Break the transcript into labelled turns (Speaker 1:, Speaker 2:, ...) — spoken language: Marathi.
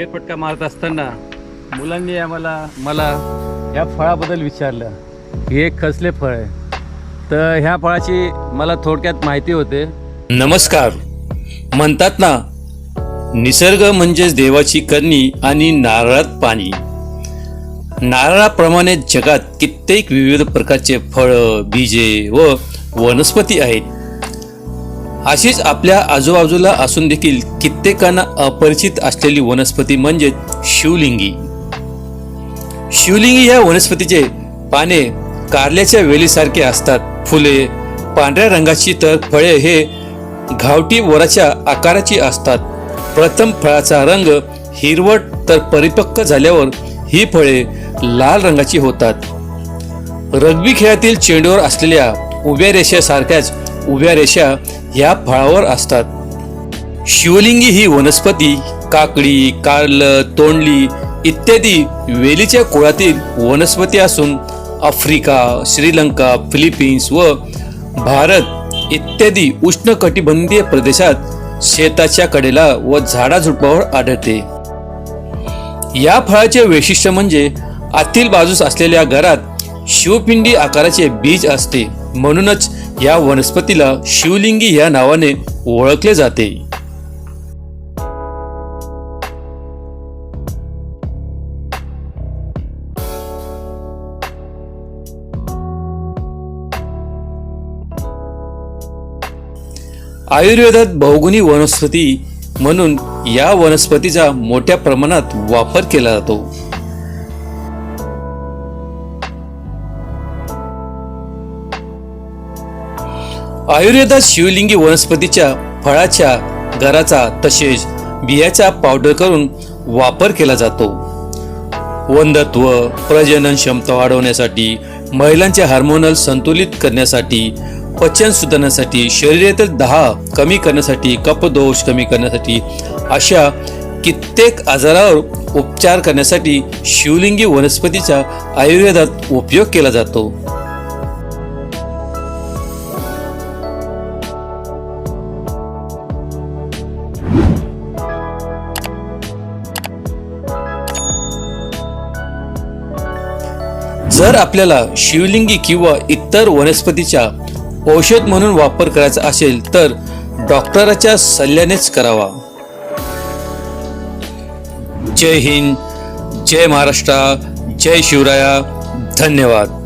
Speaker 1: फेरफटका मारत असताना मुलांनी आम्हाला मला ह्या फळाबद्दल विचारलं. हे एक कसले फळ आहे. तर ह्या फळाची मला थोडक्यात माहिती होते.
Speaker 2: नमस्कार. म्हणतात ना निसर्ग म्हणजेच देवाची करणी आणि नारळात पाणी. नारळाप्रमाणे जगात कित्येक विविध प्रकारचे फळं बीजे व वनस्पती आहेत. अशीच आपल्या आजूबाजूला असून देखील कित्येकांना अपरिचित असलेली वनस्पती म्हणजे शिवलिंगी. शिवलिंगी या वनस्पतीचे पाने कारल्याच्या वेलीसारखे असतात. फुले पांढऱ्या रंगाची तर फळे हे घावटी वराच्या आकाराची असतात. प्रथम फळाचा रंग हिरवट तर परिपक्व झाल्यावर ही फळे लाल रंगाची होतात. रग्बी खेळातील चेंडूवर असलेल्या उभ्या रेषेसारख्याच उभ्या रेषा ह्या फळावर असतात. शिवलिंगी ही वनस्पती काकडी कारल तोंडली इत्यादी वेलीच्या कुळातील वनस्पती असून आफ्रिका श्रीलंका फिलिपिन्स व भारत इत्यादी उष्णकटिबंधीय प्रदेशात शेताच्या कडेला व झाडाझुडपावर आढळते. या फळाचे वैशिष्ट्य म्हणजे आतील बाजूस असलेल्या घरात शिवपिंडी आकाराचे बीज असते. म्हणूनच या वनस्पतीला शिवलिंगी या नावाने ओळखले जाते. आयुर्वेदात बहुगुणी वनस्पती म्हणून या वनस्पतीचा मोठ्या प्रमाणात वापर केला जातो. आयुर्वेदात शिवलिंगी वनस्पतीच्या फळाच्या घराचा तसेच बियाचा पावडर करून वापर केला जातो. वंदत्व प्रजनन क्षमता वाढवण्यासाठी महिलांचे हार्मोनल संतुलित करण्यासाठी पचन सुधारण्यासाठी शरीरातील दहा कमी करण्यासाठी कपदोष कमी करण्यासाठी अशा कित्येक आजारावर उपचार करण्यासाठी शिवलिंगी वनस्पतीचा आयुर्वेदात उपयोग केला जातो. जर आपल्याला शिवलिंगी किंवा इतर वनस्पतीच्या औषध म्हणून वापर करायचा असेल तर डॉक्टराच्या सल्ल्यानेच करावा. जय हिंद जय महाराष्ट्र जय शिवराया धन्यवाद.